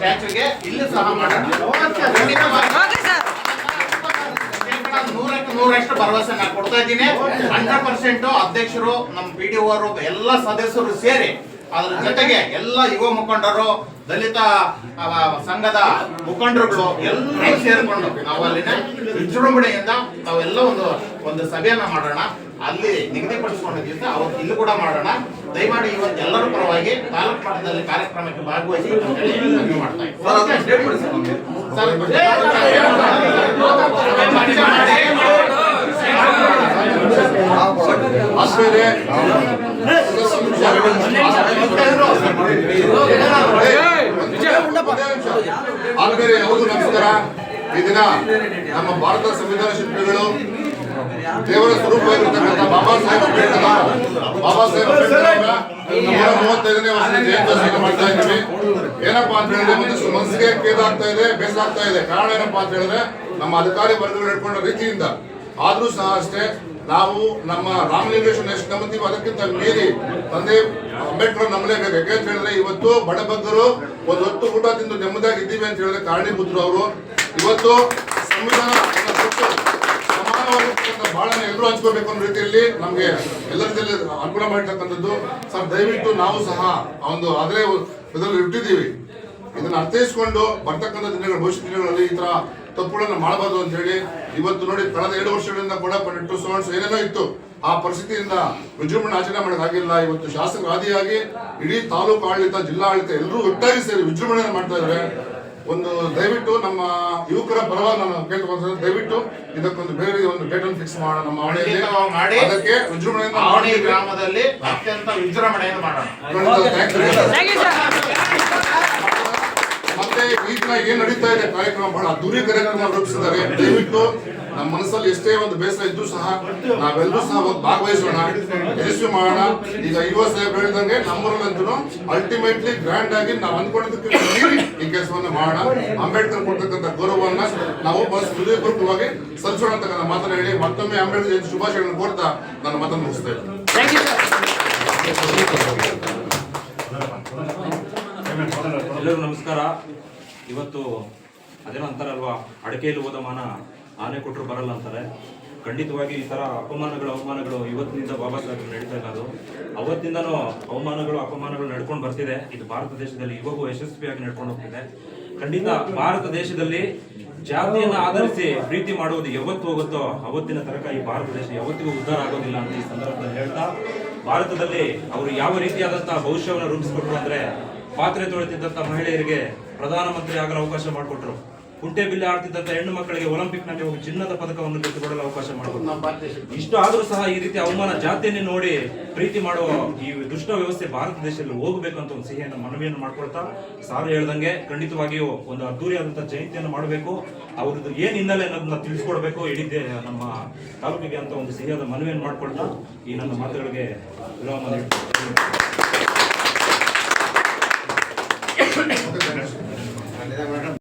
ತಾಲೂಕಿಗೆ ಇಲ್ಲಿ ಸಹ ಮಾಡೋಣ. ನೂರಕ್ಕೆ ನೂರಷ್ಟು ಭರವಸೆ ನಾನು ಕೊಡ್ತಾ ಇದ್ದೀನಿ. ಹಂಡ್ರೆಡ್ ಪರ್ಸೆಂಟ್ ಅಧ್ಯಕ್ಷರು ನಮ್ಮ ಪಿ ಡಿ ಅವರು ಎಲ್ಲ ಸದಸ್ಯರು ಸೇರಿ ಅದ್ರ ಜೊತೆಗೆ ಎಲ್ಲ ಯುವ ಮುಖಂಡರು ದಲಿತ ಸಂಘದ ಮುಖಂಡರುಗಳು ಎಲ್ಲರೂ ಸೇರ್ಕೊಂಡು ನಾವು ಅಲ್ಲಿನ ವಿಜೃಂಭಣೆಯಿಂದ ನಾವೆಲ್ಲ ಒಂದು ಒಂದು ಸಭೆಯನ್ನ ಮಾಡೋಣ. ಅಲ್ಲಿ ನಿಗದಿಪಡಿಸಿಕೊಂಡಿದ್ದೀವಿ ಅವತ್ತು ಇಲ್ಲಿ ಕೂಡ ಮಾಡೋಣ ದಯಮಾಡಿ ಇವತ್ತು ಎಲ್ಲರ ಪರವಾಗಿ ತಾಲೂಕು ಮಟ್ಟದಲ್ಲಿ ಕಾರ್ಯಕ್ರಮಕ್ಕೆ ಭಾಗವಹಿಸಿ ಆದ್ಮೇಲೆ ಹೌದು ನಮಸ್ಕಾರ ಈ ದಿನ ನಮ್ಮ ಭಾರತ ಸಂವಿಧಾನ ಶಿಲ್ಪಿಗಳು ದೇವರ ಸ್ವರೂಪವಾಗಿರ್ತಕ್ಕಂಥ ಬಾಬಾ ಸಾಹೇಬ್ ಅಂಬೇಡ್ಕರ್ ಬಾಬಾ ಸಾಹೇಬ್ ಅಂಬೇಡ್ಕರ್ ಮೂವತ್ತೈದನೇ ಜಯಂತಿ ಮಾಡ್ತಾ ಇದ್ದೀವಿ. ಏನಪ್ಪಾ ಅಂತ ಹೇಳಿದ್ರೆ ಒಂದಿಷ್ಟು ಮನಸ್ಸಿಗೆ ಕೇದಾಗ್ತಾ ಇದೆ ಬೇಸಾಗ್ತಾ ಇದೆ. ಕಾರಣ ಏನಪ್ಪಾ ಅಂತ ಹೇಳಿದ್ರೆ ನಮ್ಮ ಅಧಿಕಾರಿ ವರ್ಗಗಳು ಹಿಡ್ಕೊಂಡ ರೀತಿಯಿಂದ ಆದ್ರೂ ಸಹ ಅಷ್ಟೇ ನಾವು ನಮ್ಮ ರಾಮಲಿಂಗೇಶ್ವರ ಎಷ್ಟು ನಂಬುತ್ತೀವಿ ಅದಕ್ಕಿಂತ ಮೀರಿ ತಂದೆ ಅಂಬೇಡ್ಕರ್ ಯಾಕೆ ಅಂತ ಹೇಳಿದ್ರೆ ಇವತ್ತು ಬಡಬಗ್ಗರು ಒಂದು ಹೊತ್ತು ಊಟ ತಿಂದು ನೆಮ್ಮದಿಯಾಗಿ ಇದ್ದೀವಿ ಅಂತ ಹೇಳಿದ್ರೆ ಕಾರಣೀಭೂತರು ಅವರು. ಇವತ್ತು ಸಂವಿಧಾನ ಬಹಳ ಎಲ್ಲರೂ ಹಂಚ್ಕೋಬೇಕು ಅನ್ನೋ ರೀತಿಯಲ್ಲಿ ನಮಗೆ ಎಲ್ಲರಿಗೆಲ್ಲ ಅನುಕೂಲ ಮಾಡಿರ್ತಕ್ಕಂಥದ್ದು. ಸರ್, ದಯವಿಟ್ಟು ನಾವು ಸಹ ಒಂದು ಆದರೆ ಇದರಲ್ಲಿ ಇಟ್ಟಿದ್ದೀವಿ. ಇದನ್ನ ಅರ್ಥೈಸ್ಕೊಂಡು ಬರ್ತಕ್ಕಂಥ ದಿನಗಳ ಭವಿಷ್ಯ ದಿನಗಳಲ್ಲಿ ಈ ತರ ತಪ್ಪುಗಳನ್ನ ಮಾಡಬಾರ್ದು ಅಂತ ಹೇಳಿ ಇವತ್ತು ನೋಡಿ ಕಳೆದ ಎರಡು ವರ್ಷಗಳಿಂದ ಕೂಡ ಟು ಸೋನ್ಸ್ ಏನೇನೋ ಇತ್ತು. ಆ ಪರಿಸ್ಥಿತಿಯಿಂದ ವಿಜೃಂಭಣೆ ಆಚರಣೆ ಮಾಡೋಕ್ಕಾಗಿಲ್ಲ ಇವತ್ತು ಶಾಸಕರಾದಿಯಾಗಿ ಇಡೀ ತಾಲೂಕು ಆಡಳಿತ ಜಿಲ್ಲಾ ಆಡಳಿತ ಎಲ್ಲರೂ ಒಟ್ಟಾಗಿ ಸೇರಿ ವಿಜೃಂಭಣೆ ಮಾಡ್ತಾ ಇದ್ದಾರೆ. ಒಂದು ದಯವಿಟ್ಟು ನಮ್ಮ ಯುವಕರ ಪರವಾಗಿ ನಾನು ಕೇಳ್ಕೊಂಡು ದಯವಿಟ್ಟು ಇದಕ್ಕೊಂದು ಬೇರೆ ಒಂದು ಡೇಟ್ ಅನ್ನು ಫಿಕ್ಸ್ ಮಾಡೋಣ ನಮ್ಮ ಆವಣೆಯಲ್ಲಿ ಮಾಡಿ. ಅದಕ್ಕೆ ವಿಜೃಂಭಣೆಯಿಂದ ಆವಣಿ ಗ್ರಾಮದಲ್ಲಿ ಅತ್ಯಂತ ವಿಜೃಂಭಣೆಯನ್ನು ಮಾಡೋಣ ಖಂಡಿತ thank you. Thank you sir ಮತ್ತೆ ಈ ದಿನ ಏನ್ ನಡೀತಾ ಇದೆ? ಕಾರ್ಯಕ್ರಮ ಬಹಳ ಅದ್ದೂರಿ ಕಾರ್ಯಕ್ರಮ ರೂಪಿಸಿದ್ದಾರೆ. ದಯವಿಟ್ಟು ನಮ್ಮ ಮನಸ್ಸಲ್ಲಿ ಎಷ್ಟೇ ಒಂದು ಬೇಸರ ಇದ್ರೂ ಸಹ ನಾವೆಲ್ಲರೂ ಸಹ ಒಂದು ಭಾಗವಹಿಸೋಣ. ಯಶಸ್ವಿ ಮಾಡೋಣ. ಈಗ ಯುವ ಸಾಹೇಬ್ ಹೇಳಿದಂಗೆ ನಮ್ಮೂರಲ್ಲಂತೂ ಅಲ್ಟಿಮೇಟ್ಲಿ ಗ್ರ್ಯಾಂಡ್ ಆಗಿ ನಾವು ಅಂದ್ಕೊಂಡಿದ್ದಕ್ಕೆ ಮೀರಿ ಈ ಕೆಲಸವನ್ನು ಮಾಡೋಣ. ಅಂಬೇಡ್ಕರ್ ಕೊಡ್ತಕ್ಕಂಥ ಗೌರವವನ್ನ ನಾವು ಬಸ್ ಹೃದಯಪೂರ್ವಕವಾಗಿ ಸಲ್ಲಿಸೋಣ ಅಂತ ನನ್ನ ಮಾತನ್ನ ಹೇಳಿ ಮತ್ತೊಮ್ಮೆ ಅಂಬೇಡ್ಕರ್ ಜಯಂತಿ ಶುಭಾಶಯಗಳನ್ನು ಕೋರ್ತಾ ನನ್ನ ಮಾತನ್ನು ಮುಗಿಸ್ತಾ ಥ್ಯಾಂಕ್ ಯು ಸರ್ ಎಲ್ಲರಿಗೂ ನಮಸ್ಕಾರ. ಇವತ್ತು ಅದೇನೋ ಅಂತಾರಲ್ವಾ, ಅಡಕೆಯಲ್ಲಿ ಹೋದ ಮಾನ ಆನೆ ಕೊಟ್ಟರು ಬರಲ್ಲ ಅಂತಾರೆ. ಖಂಡಿತವಾಗಿ ಈ ಥರ ಅಪಮಾನಗಳು, ಅವಮಾನಗಳು ಇವತ್ತಿನಿಂದ ಬಾಬಾ ಸಾಹೇಬ್ ನಡೀತಾ ಇಲ್ಲ ಅದು. ಅವತ್ತಿಂದನೂ ಅವಮಾನಗಳು, ಅಪಮಾನಗಳು ನಡ್ಕೊಂಡು ಬರ್ತಿದೆ. ಇದು ಭಾರತ ದೇಶದಲ್ಲಿ ಇವಾಗೂ ಯಶಸ್ವಿಯಾಗಿ ನಡ್ಕೊಂಡು ಹೋಗ್ತಿದೆ. ಖಂಡಿತ ಭಾರತ ದೇಶದಲ್ಲಿ ಜಾತಿಯನ್ನು ಆಧರಿಸಿ ಪ್ರೀತಿ ಮಾಡುವುದು ಯಾವತ್ತು ಹೋಗುತ್ತೋ ಅವತ್ತಿನ ತನಕ ಈ ಭಾರತ ದೇಶ ಯಾವತ್ತಿಗೂ ಉದ್ಧಾರ ಆಗೋದಿಲ್ಲ ಅಂತ ಈ ಸಂದರ್ಭದಲ್ಲಿ ಹೇಳ್ತಾ, ಭಾರತದಲ್ಲಿ ಅವರು ಯಾವ ರೀತಿಯಾದಂತಹ ಭವಿಷ್ಯವನ್ನು ರೂಪಿಸಿಕೊಟ್ರು ಅಂದ್ರೆ ಪಾತ್ರೆ ತೊಳೆತಿದ್ದಂಥ ಮಹಿಳೆಯರಿಗೆ ಪ್ರಧಾನಮಂತ್ರಿ ಆಗಲು ಅವಕಾಶ ಮಾಡಿಕೊಟ್ರು. ಕುಂಟೆ ಬಿಲ್ಲೆ ಆಡ್ತಿದ್ದಂಥ ಹೆಣ್ಣು ಮಕ್ಕಳಿಗೆ ಒಲಿಂಪಿಕ್ನಲ್ಲಿ ಹೋಗಿ ಚಿನ್ನದ ಪದಕವನ್ನು ಗೆದ್ದುಕೊಡಲು ಅವಕಾಶ ಮಾಡಿಕೊಟ್ರು. ಇಷ್ಟು ಆದರೂ ಸಹ ಈ ರೀತಿ ಅವಮಾನ ಜಾತಿಯನ್ನೇ ನೋಡಿ ಪ್ರೀತಿ ಮಾಡುವ ಈ ದುಷ್ಟ ವ್ಯವಸ್ಥೆ ಭಾರತ ದೇಶದಲ್ಲಿ ಹೋಗಬೇಕು ಅಂತ ಒಂದು ಸಿಹಿಯನ್ನು ಮನವಿಯನ್ನು ಮಾಡ್ಕೊಳ್ತಾ ಸಾರು ಹೇಳ್ದಂಗೆ ಖಂಡಿತವಾಗಿಯೂ ಒಂದು ಅದ್ದೂರಿಯಾದಂಥ ಜಯಂತಿಯನ್ನು ಮಾಡಬೇಕು. ಅವ್ರದ್ದು ಏನು ಹಿನ್ನೆಲೆ ಅನ್ನೋದನ್ನ ತಿಳಿಸ್ಕೊಡ್ಬೇಕು. ಇಡೀ ನಮ್ಮ ತಾಲೂಕಿಗೆ ಅಂತ ಒಂದು ಸಿಹಿಯಾದ ಮನವಿಯನ್ನು ಮಾಡ್ಕೊಳ್ತಾ ಈ ನನ್ನ ಮಾತುಗಳಿಗೆ ವಿರಾಮ Gracias.